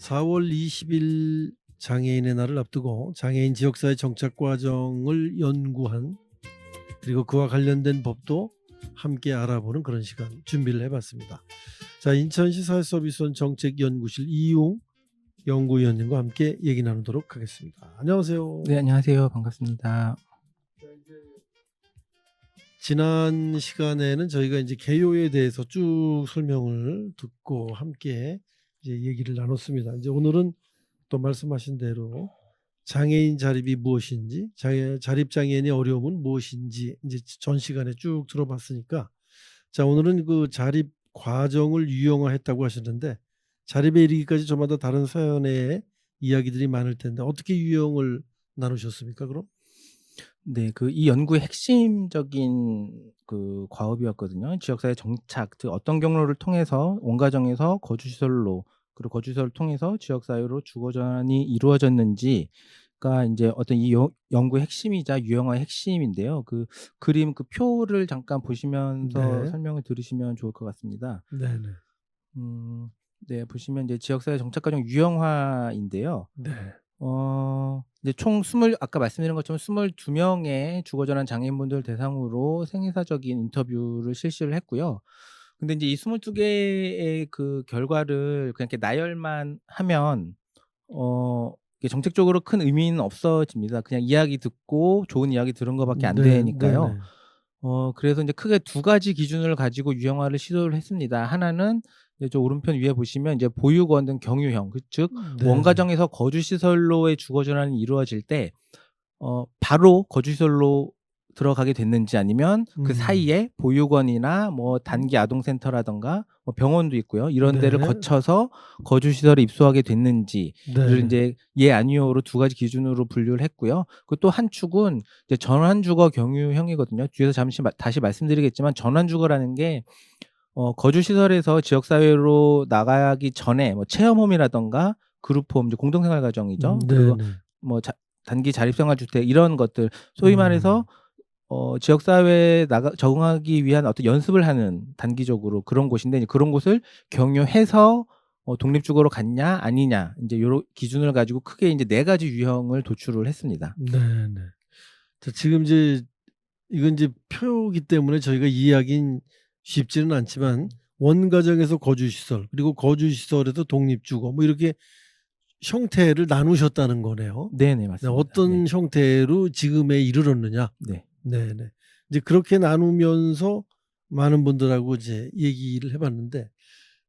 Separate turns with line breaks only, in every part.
4월 20일 장애인의 날을 앞두고 장애인 지역사회 정착 과정을 연구한 그리고 그와 관련된 법도 함께 알아보는 그런 시간 준비를 해봤습니다. 자 인천시 사회서비스원 정책연구실 이용 연구위원님과 함께 얘기 나누도록 하겠습니다. 안녕하세요.
네, 안녕하세요. 반갑습니다.
지난 시간에는 저희가 이제 개요에 대해서 쭉 설명을 듣고 함께 이제 얘기를 나눴습니다. 이제 오늘은 또 말씀하신 대로 장애인 자립이 무엇인지, 장애, 자립 장애인의 어려움은 무엇인지 이제 전 시간에 쭉 들어봤으니까 자 오늘은 그 자립 과정을 유형화했다고 하셨는데 자립에 이르기까지 저마다 다른 사연의 이야기들이 많을 텐데 어떻게 유형을 나누셨습니까? 그럼?
네, 그 이 연구의 핵심적인 그 과업이었거든요. 지역사회 정착, 즉 어떤 경로를 통해서 온 가정에서 거주 시설로 그리고 거주 시설을 통해서 지역 사회로 주거 전환이 이루어졌는지 가 이제 어떤 이 여- 연구의 핵심이자 유형화의 핵심인데요. 그 그림 그 표를 잠깐 보시면서
네.
설명을 들으시면 좋을 것 같습니다.
네 네.
음, 네, 보시면 이제 지역사회 정착 과정 유형화인데요.
네.
어 이제 총 스물 아까 말씀드린 것처럼 22명의 주거 전환 장애인분들 대상으로 생애사적인 인터뷰를 실시를 했고요. 근데 인제 이 22개의 그 결과를 그냥 이렇게 나열만 하면 어 이게 정책적으로 큰 의미는 없어집니다. 그냥 이야기 듣고 좋은 이야기 들은 거 밖에 안
네,
되니까요.
네네.
어 그래서 인제 크게 두 가지 기준을 가지고 유형화를 시도를 했습니다. 하나는 이제 저 오른편 위에 보시면 이제 보육원 등 경유형 그즉
네.
원가정에서 거주 시설로의 주거 전환이 이루어질 때 어 바로 거주 시설로 들어가게 됐는지 아니면 그
음.
사이에 보육원이나 뭐 단기 아동센터라든가 뭐 병원도 있고요. 이런 데를
네.
거쳐서 거주 시설에 입소하게 됐는지를
네.
인제 예 아니오로 두 가지 기준으로 분류를 했고요. 그 또 한 축은 이제 전환 주거 경유형이거든요. 뒤에서 잠시 마 다시 말씀드리겠지만 전환 주거라는 게 어 거주 시설에서 지역 사회로 나가기 전에 뭐 체험홈이라든가 그룹홈 이제 공동생활 가정이죠. 그리고
네네.
뭐자 단기 자립생활 주택 이런 것들 소위
음.
말해서 어 지역 사회에 나가 적응하기 위한 어떤 연습을 하는 단기적으로 그런 곳인데 이제 그런 곳을 경유해서 어 독립주거로 갔냐 아니냐 인제 요런 기준을 가지고 크게 인제 네 가지 유형을 도출을 했습니다.
네 네. 자 지금 이제 이건 이제 표기 때문에 저희가 이해하긴 쉽지는 않지만 원가정에서 거주 시설 그리고 거주 시설에서 독립주거 뭐 이렇게 형태를 나누셨다는 거네요.
네네
네,
맞습니다.
어떤
네.
형태로 지금에 이르렀느냐.
네.
네네. 이제 그렇게 나누면서 많은 분들하고 이제 얘기를 해봤는데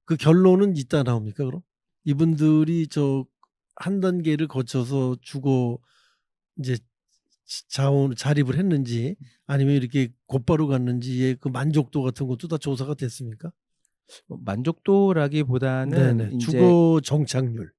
그 결론은 이따 나옵니까 그럼? 이분들이 저 한 단계를 거쳐서 주거 이제 지- 자원 자립을 했는지 아니면 이렇게 곧바로 갔는지의 그 만족도 같은 것도 다 조사가 됐습니까?
뭐 만족도라기보다는
네네.
인제
주거 정착률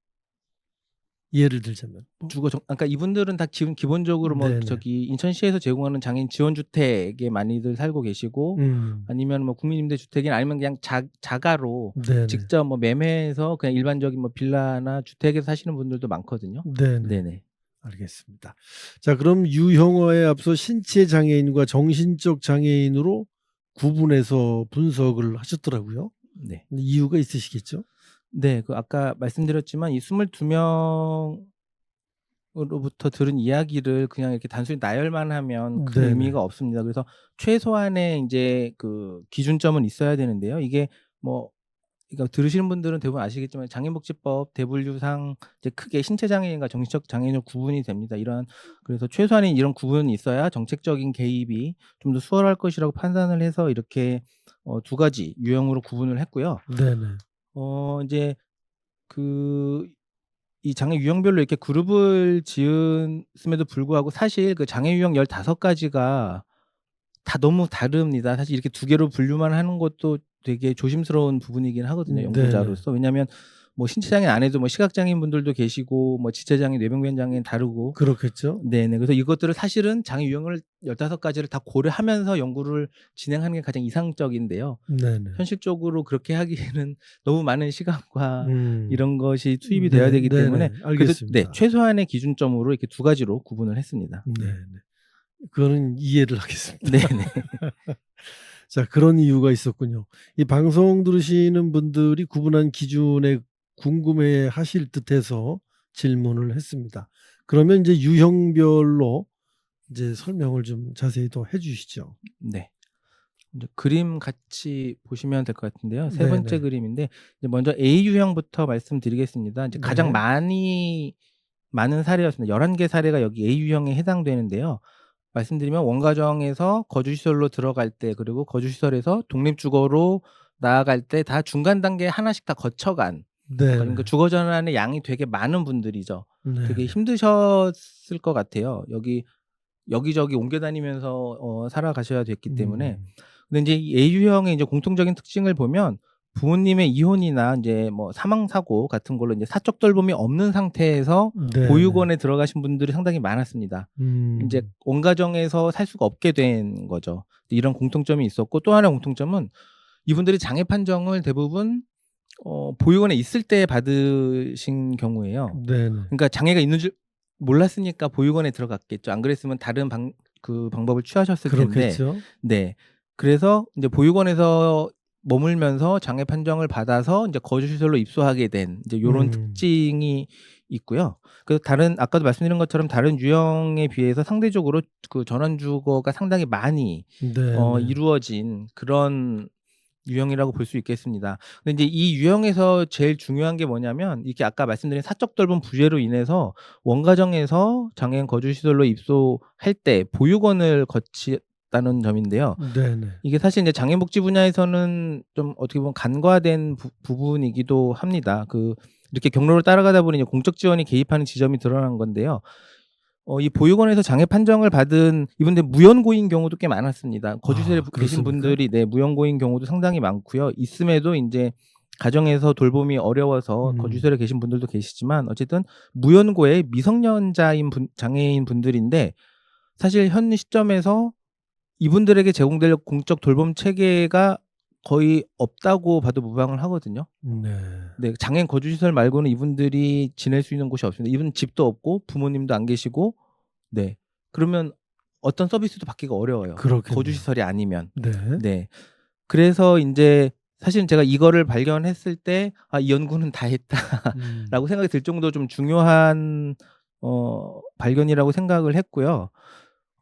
예를 들자면 뭐
주거 정 그러니까 이분들은 다 기본 기본적으로 뭐
네네.
저기 인천시에서 제공하는 장애인 지원 주택에 많이들 살고 계시고
음.
아니면 뭐 국민임대 주택이나 아니면 그냥 자 자가로
네네.
직접 뭐 매매해서 그냥 일반적인 뭐 빌라나 주택에서 사시는 분들도 많거든요.
네네.
네네.
알겠습니다. 자, 그럼 유형화에 앞서 신체 장애인과 정신적 장애인으로 구분해서 분석을 하셨더라고요.
네.
이유가 있으시겠죠?
네. 그 아까 말씀드렸지만 이 22명 으로부터 들은 이야기를 그냥 이렇게 단순히 나열만 하면 큰
네네.
의미가 없습니다. 그래서 최소한의 인제 그 기준점은 있어야 되는데요. 이게 뭐 그러니까 들으시는 분들은 대부분 아시겠지만 장애인복지법 대분류상 이제 크게 신체 장애인과 정신적 장애인으로 구분이 됩니다. 이런 그래서 최소한의 이런 구분이 있어야 정책적인 개입이 좀 더 수월할 것이라고 판단을 해서 이렇게 어 두 가지 유형으로 구분을 했고요.
네네.
어 인제 그 이 장애 유형별로 이렇게 그룹을 지었음에도 불구하고 사실 그 장애 유형 15 가지가 다 너무 다릅니다. 사실 이렇게 두 개로 분류만 하는 것도 되게 조심스러운 부분이긴 하거든요,
음,
연구자로서. 왜냐하면 뭐 신체 장애 안에도 뭐 시각 장애인 분들도 계시고 뭐 지체 장애, 뇌병변 장애는 다르고
그렇겠죠?
네 네. 그래서 이것들을 사실은 장애 유형을 15 가지를 다 고려하면서 연구를 진행하는 게 가장 이상적인데요.
네네.
현실적으로 그렇게 하기에는 너무 많은 시간과
음.
이런 것이 투입이
네,
되어야 되기
네네.
때문에 그래서 네
알겠습니다.
최소한의 기준점으로 이렇게 두 가지로 구분을 했습니다. 네.
네네. 그거는 이해를 하겠습니다.
네 네.
자, 그런 이유가 있었군요. 이 방송 들으시는 분들이 구분한 기준에 궁금해 하실 듯해서 질문을 했습니다. 그러면 이제 유형별로 이제 설명을 좀 자세히 또 해주시죠.
네. 이제 그림 같이 보시면 될 것 같은데요. 세
네,
번째
네.
그림인데 먼저 A 유형부터 말씀드리겠습니다. 이제 가장
네.
많이 많은 사례였습니다. 11개 사례가 여기 A 유형에 해당되는데요. 말씀드리면 원가정에서 거주시설로 들어갈 때 그리고 거주시설에서 독립주거로 나아갈 때 다 중간 단계 하나씩 다 거쳐간
네.
그러니까 주거 전환의 양이 되게 많은 분들이죠.
네.
되게 힘드셨을 것 같아요. 여기 여기저기 옮겨 다니면서 어, 살아가셔야 됐기 때문에
음.
근데 이제 이 A유형의 이제 공통적인 특징을 보면 부모님의 이혼이나 이제 뭐 사망 사고 같은 걸로 이제 사적 돌봄이 없는 상태에서
네.
보육원에 들어가신 분들이 상당히 많았습니다.
음.
이제 원가정에서 살 수가 없게 된 거죠. 이런 공통점이 있었고 또 하나 의 공통점은 이분들이 장애 판정을 대부분 어, 보육원에 있을 때 받으신 경우예요.
네. 네.
그러니까 장애가 있는 줄 몰랐으니까 보육원에 들어갔겠죠. 안 그랬으면 다른 방, 그 방법을 취하셨을 텐데.
그렇겠죠.
네. 그래서 이제 보육원에서 머물면서 장애 판정을 받아서 이제 거주 시설로 입소하게 된 이제 요런
음.
특징이 있고요. 그래서 다른 아까도 말씀드린 것처럼 다른 유형에 비해서 상대적으로 그 전원 주거가 상당히 많이
네.
어,
네.
이루어진 그런 유형이라고 볼 수 있겠습니다. 근데 이제 이 유형에서 제일 중요한 게 뭐냐면 이게 아까 말씀드린 사적 돌봄 부재로 인해서 원가정에서 장애인 거주 시설로 입소할 때 보육원을 거치 다는 점인데요.
네. 네.
이게 사실 이제 장애복지 분야에서는 좀 어떻게 보면 간과된 부, 부분이기도 합니다. 그 이렇게 경로를 따라가다 보니 공적 지원이 개입하는 지점이 드러난 건데요. 어, 이 보육원에서 장애 판정을 받은 이분들 무연고인 경우도 꽤 많았습니다. 거주시설에
아,
계신? 분들이 네 무연고인 경우도 상당히 많고요. 있음에도 이제 가정에서 돌봄이 어려워서
음.
거주시설에 계신 분들도 계시지만 어쨌든 무연고의 미성년자인 분, 장애인 분들인데 사실 현 시점에서 이분들에게 제공될 공적 돌봄 체계가 거의 없다고 봐도 무방을 하거든요.
네.
네, 장애인 거주 시설 말고는 이분들이 지낼 수 있는 곳이 없습니다. 이분 집도 없고 부모님도 안 계시고, 네. 그러면 어떤 서비스도 받기가 어려워요.
그렇겠네요.
거주 시설이 아니면.
네.
네. 그래서 이제 사실 제가 이거를 발견했을 때, 아, 이 연구는 다 했다라고
음.
생각이 들 정도 좀 중요한, 어, 발견이라고 생각을 했고요.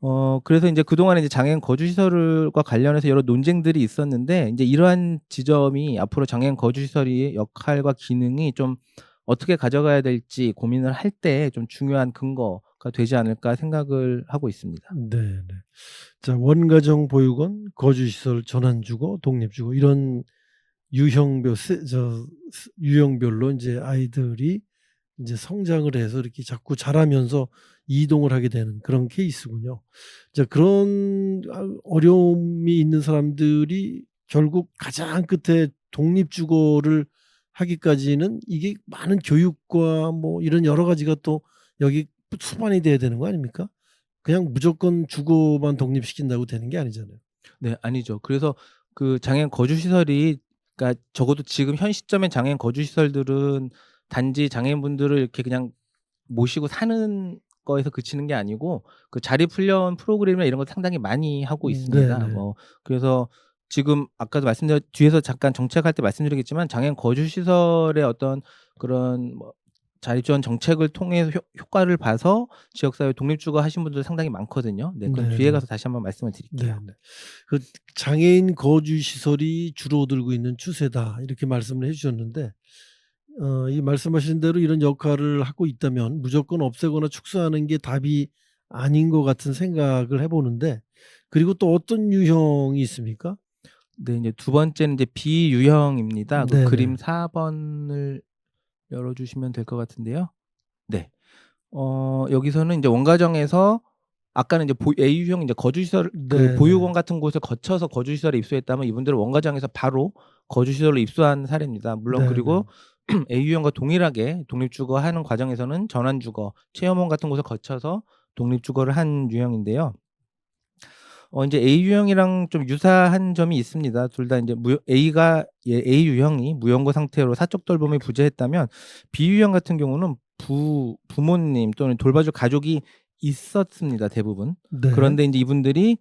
어, 그래서 이제 그동안에 이제 장애인 거주 시설과 관련해서 여러 논쟁들이 있었는데, 이제 이러한 지점이 앞으로 장애인 거주 시설의 역할과 기능이 좀 어떻게 가져가야 될지 고민을 할 때 좀 중요한 근거가 되지 않을까 생각을 하고 있습니다.
네, 네. 자, 원가정 보육원, 거주시설 전환 주거, 독립 주거 이런 유형별 세- 저 스- 유형별로 이제 아이들이 이제 성장을 해서 이렇게 자꾸 자라면서 이동을 하게 되는 그런 케이스군요. 자, 그런 아, 어려움이 있는 사람들이 결국 가장 끝에 독립주거를 하기까지는 이게 많은 교육과 뭐 이런 여러 가지가 또 여기 수반이 돼야 되는 거 아닙니까? 그냥 무조건 주거만 독립시킨다고 되는 게 아니잖아요.
네, 아니죠. 그래서 그 장애인 거주 시설이 그러니까 적어도 지금 현 시점에 장애인 거주 시설들은 단지 장애인분들을 이렇게 그냥 모시고 사는 거에서 그치는 게 아니고 그 자립 훈련 프로그램이나 이런 거 상당히 많이 하고
음,
있습니다.
네네.
뭐 그래서 지금 아까도 말씀드렸 뒤에서 잠깐 정책할 때 말씀드리겠지만 장애인 거주 시설의 어떤 그런 뭐 자립 지원 정책을 통해서 효, 효과를 봐서 지역 사회 독립주거 하신 분들 상당히 많거든요. 네, 그건
네네.
뒤에 가서 다시 한번 말씀을
네,
드릴게요.
네. 그 장애인 거주 시설이 줄어들고 있는 추세다 이렇게 말씀을 해주셨는데 어, 이 말씀하신 대로 이런 역할을 하고 있다면 무조건 없애거나 축소하는 게 답이 아닌 것 같은 생각을 해보는데 그리고 또 어떤 유형이 있습니까?
네, 이제 두 번째는 이제 비유형입니다. 그
네네.
그림 4번을 열어주시면 될 것 같은데요. 네. 어, 여기서는 이제 원가정에서 아까는 이제 보, A유형 이제 거주시설 그
네네.
보육원 같은 곳에 거쳐서 거주시설에 입소했다면 이분들은 원가정에서 바로 거주시설로 입소한 사례입니다. 물론
네네.
그리고 A유형과 동일하게 독립주거하는 과정에서는 전환주거, 체험원 같은 곳을 거쳐서 독립주거를 한 유형인데요. 어 이제 A 유형이랑 좀 유사한 점이 있습니다. 둘 다 이제 무 A가 예 A 유형이 무연고 상태로 사적 돌봄이 부재했다면 B 유형 같은 경우는 부 부모님 또는 돌봐줄 가족이 있었습니다, 대부분.
네.
그런데 인제 이분들이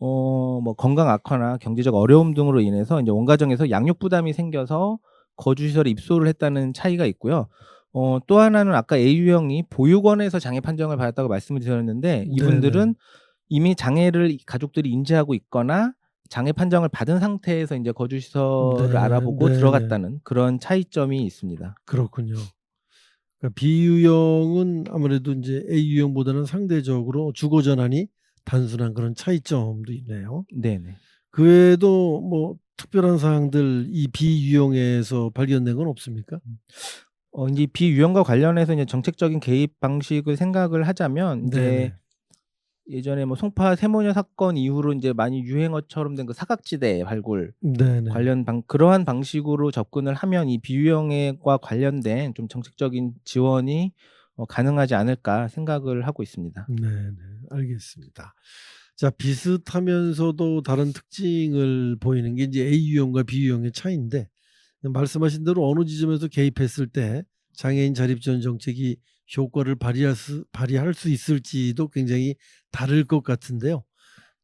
어 뭐 건강 악화나 경제적 어려움 등으로 인해서 인제 원가정에서 양육 부담이 생겨서 거주 시설에 입소를 했다는 차이가 있고요. 어, 또 하나는 아까 A 유형이 보육원에서 장애 판정을 받았다고 말씀을 드렸는데 이분들은. 이미 장애를 가족들이 인지하고 있거나 장애 판정을 받은 상태에서 이제 거주 시설을
네,
알아보고
네네.
들어갔다는 그런 차이점이 있습니다.
그렇군요. 그러니까 B 유형은 아무래도 이제 A 유형보다는 상대적으로 주거 전환이 단순한 그런 차이점도 있네요.
네네.
그 외에도 뭐 특별한 사항들 이 B 유형에서 발견된 건 없습니까?
어, 이제 비유형과 관련해서 이제 정책적인 개입 방식을 생각을 하자면 이제
네네.
예전에 뭐 송파 세모녀 사건 이후로 이제 많이 유행어처럼 된 그 사각지대 발굴
네네.
관련 방 그러한 방식으로 접근을 하면 이 비유형과 관련된 좀 정책적인 지원이 어, 가능하지 않을까 생각을 하고 있습니다.
네네. 알겠습니다. 자, 비슷하면서도 다른 특징을 보이는 게 이제 A 유형과 B 유형의 차이인데 말씀하신 대로 어느 지점에서 개입했을 때 장애인 자립 지원 정책이 효과를 발휘할 수, 발휘할 수 있을지도 굉장히 다를 것 같은데요.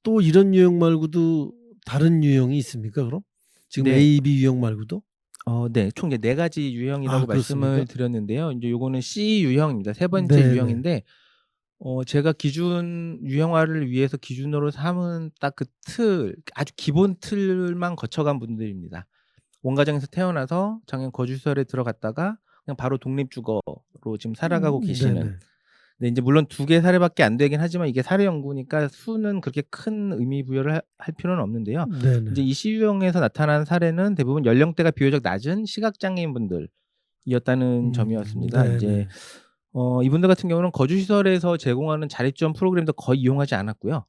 또 이런 유형 말고도 다른 유형이 있습니까? 그럼 지금
네.
A, B 유형 말고도?
어, 네, 총 이제 네 가지 유형이라고
아, 그렇습니까?
말씀을 드렸는데요. 이제 요거는 C 유형입니다. 세 번째
네네.
유형인데 어, 제가 기준 유형화를 위해서 기준으로 삼은 딱 그 틀, 아주 기본 틀만 거쳐간 분들입니다. 원가정에서 태어나서 장애인 거주시설에 들어갔다가 그냥 바로 독립주거로 지금 살아가고
음,
계시는.
네네.
네, 이제 물론 두 개 사례밖에 안 되긴 하지만 이게 사례 연구니까 수는 그렇게 큰 의미 부여를 하- 할 필요는 없는데요.
네네.
이제 이 시유형에서 나타난 사례는 대부분 연령대가 비교적 낮은 시각 장애인 분들이었다는
음,
점이었습니다.
네네.
이제 어, 이분들 같은 경우는 거주시설에서 제공하는 자립지원 프로그램도 거의 이용하지 않았고요.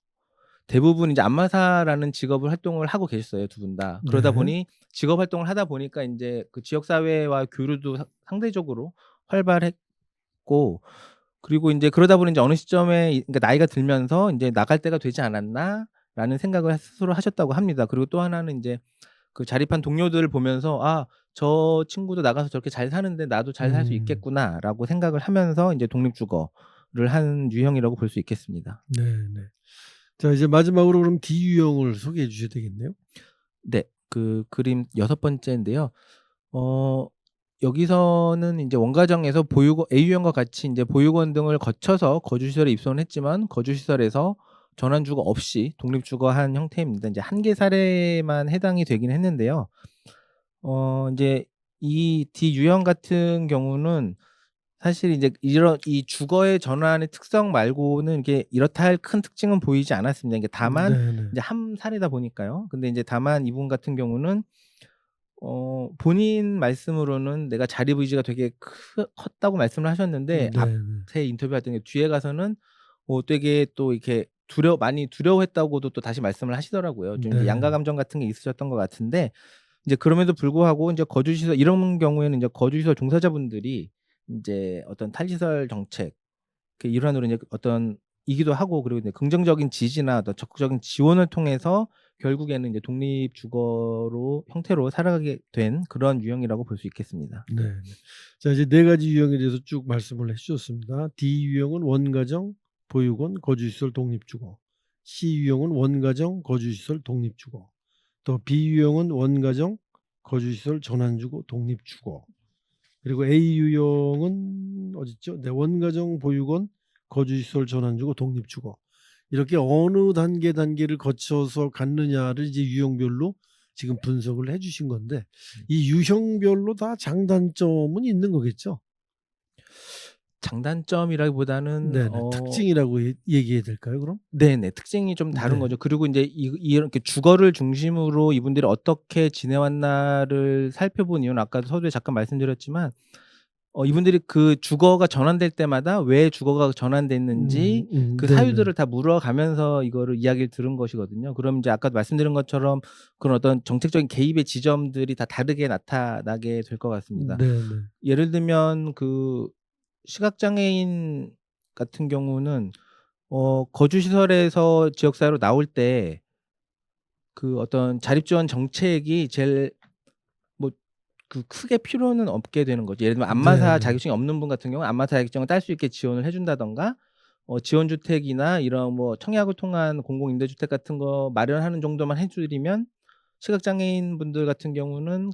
대부분 이제 안마사라는 직업을 활동을 하고 계셨어요, 두 분 다. 그러다
네.
보니 직업 활동을 하다 보니까 이제 그 지역 사회와 교류도 사- 상대적으로 활발했고 그리고 이제 그러다 보니 이제 어느 시점에 이- 그러니까 나이가 들면서 이제 나갈 때가 되지 않았나라는 생각을 스스로 하셨다고 합니다. 그리고 또 하나는 이제 그 자립한 동료들을 보면서 아, 저 친구도 나가서 저렇게 잘 사는데 나도 잘 살 수
음.
있겠구나라고 생각을 하면서 이제 독립주거를 한 유형이라고 볼 수 있겠습니다.
네 네. 자, 이제 마지막으로 그럼 D 유형을 소개해 주셔야 되겠네요.
네. 그 그림 여섯 번째인데요. 어 여기서는 이제 원가정에서 보육원 A유형과 같이 이제 보육원 등을 거쳐서 거주시설에 입소는 했지만 거주시설에서 전환주거 없이 독립주거한 형태입니다. 이제 한 개 사례만 해당이 되긴 했는데요. 어 이제 이 D 유형 같은 경우는 사실 이제 이런 이 주거의 전환의 특성 말고는 이게 이렇다 할 큰 특징은 보이지 않았습니다. 이게 다만
네네.
이제 한 사례다 보니까요. 근데 이제 다만 이분 같은 경우는 어 본인 말씀으로는 내가 자립 의지가 되게 크 컸다고 말씀을 하셨는데
네네.
앞에 인터뷰했던 게 뒤에 가서는 어 되게 또 이렇게 두려 많이 두려워했다고도 또 다시 말씀을 하시더라고요. 좀 이제
네.
양가 감정 같은 게 있으셨던 것 같은데 이제 그럼에도 불구하고 이제 거주시설 이런 경우에는 이제 거주시설 종사자분들이 인제 어떤 탈시설 정책 그 일환으로 이제 어떤 이기도 하고 그리고 이제 긍정적인 지지나 어떤 적극적인 지원을 통해서 결국에는 이제 독립 주거로 형태로 살아가게 된 그런 유형이라고 볼 수 있겠습니다.
네. 자, 이제 네 가지 유형에 대해서 쭉 말씀을 해 주셨습니다. D 유형은 원가정, 보육원, 거주시설 독립주거. C 유형은 원가정, 거주시설 독립주거. 또 B 유형은 원가정, 거주시설 전환주거, 독립주거. 그리고 A 유형은 어딨죠? 네, 원가정, 보육원, 거주시설 전환주거, 독립주거. 이렇게 어느 단계 단계를 거쳐서 갔느냐를 이제 유형별로 지금 분석을 해 주신 건데 이 유형별로 다 장단점은 있는 거겠죠?
장단점이라기보다는
네네.
어
특징이라고 얘 얘기해야 될까요 그럼?
네네. 특징이 좀 다른
네.
거죠. 그리고 인제 이 이렇게 주거를 중심으로 이분들이 어떻게 지내왔나를 살펴본 이유는 아까도 서두에 잠깐 말씀드렸지만 어 이분들이 그 주거가 전환될 때마다 왜 주거가 전환됐는지
음, 음,
그
네네.
사유들을 다 물어가면서 이거를 이야기를 들은 것이거든요. 그럼 이제 아까도 말씀드린 것처럼 그런 어떤 정책적인 개입의 지점들이 다 다르게 나타나게 될 것 같습니다.
네네.
예를 들면 그 시각장애인 같은 경우는 어 거주시설에서 지역사회로 나올 때 그 어떤 자립지원 정책이 제일 뭐 그 크게 필요는 없게 되는 거죠. 예를 들면 안마사
네네.
자격증이 없는 분 같은 경우는 안마사 자격증을 딸 수 있게 지원을 해 준다든가 어 지원주택이나 이런 뭐 청약을 통한 공공임대주택 같은 거 마련하는 정도만 해 드리면 시각장애인 분들 같은 경우는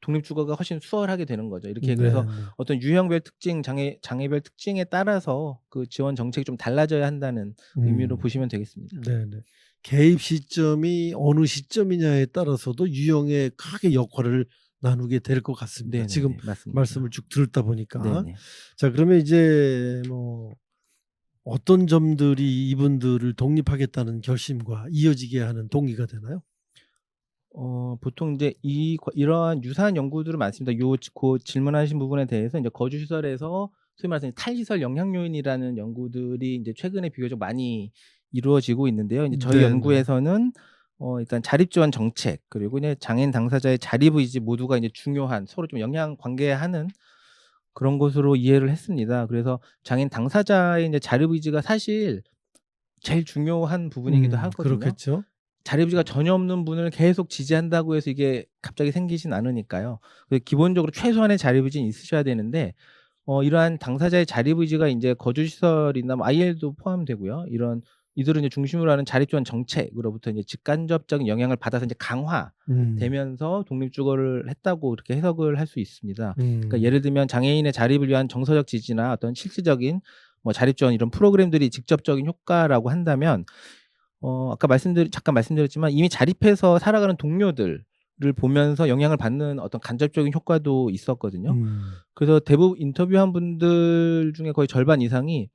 독립주거가 훨씬 수월하게 되는 거죠. 이렇게 그래서
네, 네.
어떤 유형별 특징, 장애 장애별 특징에 따라서 그 지원 정책이 좀 달라져야 한다는 의미로
음.
보시면 되겠습니다.
네 네. 개입 시점이 어느 시점이냐에 따라서도 유형에 크게 역할을 나누게 될 것 같습니다.
네네네.
지금
맞습니다.
말씀을 쭉 들었다 보니까.
네네.
자, 그러면 이제 뭐 어떤 점들이 이분들을 독립하겠다는 결심과 이어지게 하는 동기가 되나요?
어 보통 이제 이과 이러한 유사한 연구들은 많습니다. 요지고 질문하신 부분에 대해서 인제 거주 시설에서 소위 말해서 이제 탈시설 영향 요인이라는 연구들이 인제 최근에 비교적 많이 이루어지고 있는데요. 인제 저희
네네.
연구에서는 어 일단 자립 지원 정책 그리고 이제 장애인 당사자의 자립 의지 모두가 이제 중요한 서로 좀 영향 관계하는 그런 것으로 이해를 했습니다. 그래서 장애인 당사자의 인제 자립 의지가 사실 제일 중요한 부분이기도
음,
하거든요.
그렇겠죠.
자립 의지가 전혀 없는 분을 계속 지지한다고 해서 이게 갑자기 생기진 않으니까요. 그 기본적으로 최소한의 자립 의지는 있으셔야 되는데 어 이러한 당사자의 자립 의지가 인제 거주 시설이나 뭐 IL도 포함되고요. 이런 이들을 이제 중심으로 하는 자립 지원 정책으로부터 이제 직간접적인 영향을 받아서 이제
음.
강화되면서 독립주거를 했다고 그렇게 해석을 할 수 있습니다.
음.
그러니까 예를 들면 장애인의 자립을 위한 정서적 지지나 어떤 실질적인 뭐 자립 지원 이런 프로그램들이 직접적인 효과라고 한다면 어 아까 말씀드린 잠깐 말씀드렸지만 이미 자립해서 살아가는 동료들을 보면서 영향을 받는 어떤 간접적인 효과도 있었거든요.
음.
그래서 대부분 인터뷰한 분들 중에 거의 절반 이상이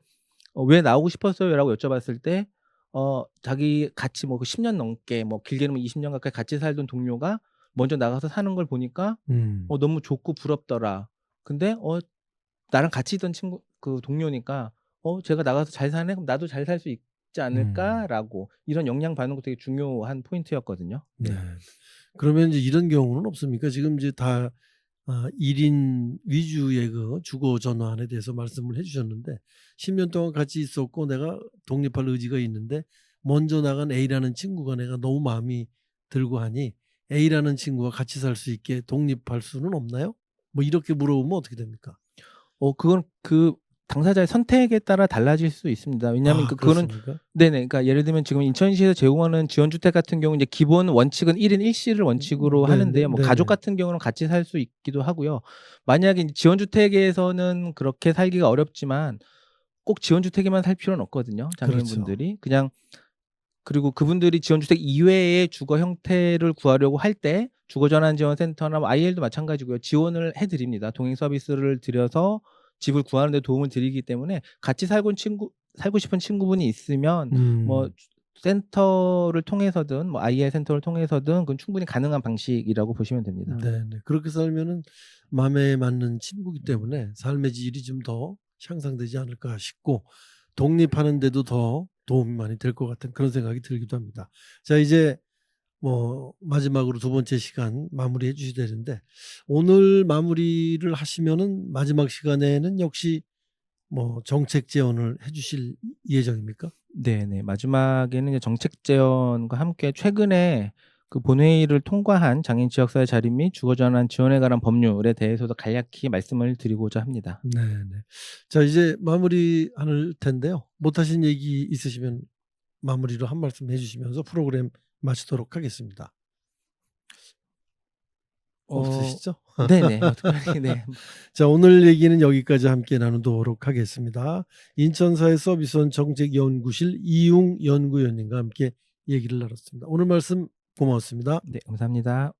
어 "왜 나오고 싶었어요?"라고 여쭤봤을 때 어 자기 같이 뭐그 10년 넘게 뭐 길게는 뭐 20년 가까이 같이 살던 동료가 먼저 나가서 사는 걸 보니까
음.
어 "너무 좋고 부럽더라." 근데 어 나랑 같이 있던 친구 그 동료니까 '어 쟤가 나가서 잘 사네. 그럼 나도 잘 살 수 있지
음.
않을까?'라고 이런 영향 받는 것도 되게 중요한 포인트였거든요.
네. 그러면 이제 이런 경우는 없습니까? 지금 이제 다 아1인 위주의 그 주거 전환에 대해서 말씀을 해 주셨는데 10년 동안 같이 있었고 내가 독립할 의지가 있는데 먼저 나간 A라는 친구가 내가 너무 마음이 들고 하니 A라는 친구와 같이 살 수 있게 독립할 수는 없나요? 뭐 이렇게 물어보면 어떻게 됩니까?
어 그건 그 당사자의 선택에 따라 달라질 수 있습니다. 왜냐하면
아
그 그거는
그렇습니까?
네네. 그러니까 예를 들면 지금 인천시에서 제공하는 지원 주택 같은 경우는 이제 기본 원칙은 1인 1 실을 원칙으로
네네.
하는데요. 뭐
네네.
가족 같은 경우는 같이 살 수 있기도 하고요. 만약에 이제 지원 주택에서는 그렇게 살기가 어렵지만 꼭 지원 주택에만 살 필요는 없거든요,
그렇죠.
장애인분들이. 그냥 그리고 그분들이 지원 주택 이외의 주거 형태를 구하려고 할 때 주거 전환 지원 센터나 뭐 IL도 마찬가지고요. 지원을 해 드립니다. 동행 서비스를 드려서 집을 구하는 데 도움을 드리기 때문에 같이 살고 친구 살고 싶은 친구분이 있으면 뭐
음.
센터를 통해서든 뭐 IL 센터를 통해서든 그건 충분히 가능한 방식이라고 보시면 됩니다.
네 네. 그렇게 살면은 마음에 맞는 친구이기 때문에 삶의 질이 좀 더 향상되지 않을까 싶고 독립하는 데도 더 도움이 많이 될 것 같은 그런 생각이 들기도 합니다. 자 이제 뭐 마지막으로 두 번째 시간 마무리해 주셔야 되는데 오늘 마무리를 하시면은 마지막 시간에는 역시 뭐 정책 제언을 해 주실 예정입니까?
네 네. 마지막에는 이제 정책 제언과 함께 최근에 그 본회의를 통과한 장애인 지역사회 자립 및 주거전환 지원에 관한 법률에 대해서도 간략히 말씀을 드리고자 합니다.
네 네. 자 이제 마무리할 텐데요. 못하신 얘기 있으시면 마무리로 한 말씀 해 주시면서 프로그램 마치도록 하겠습니다.
어
없으시죠?
네네. 네.
자 오늘 얘기는 여기까지 함께 나누도록 하겠습니다. 인천사회 서비스원 정책연구실 이용 연구위원님과 함께 얘기를 나눴습니다. 오늘 말씀 고맙습니다.
네 감사합니다.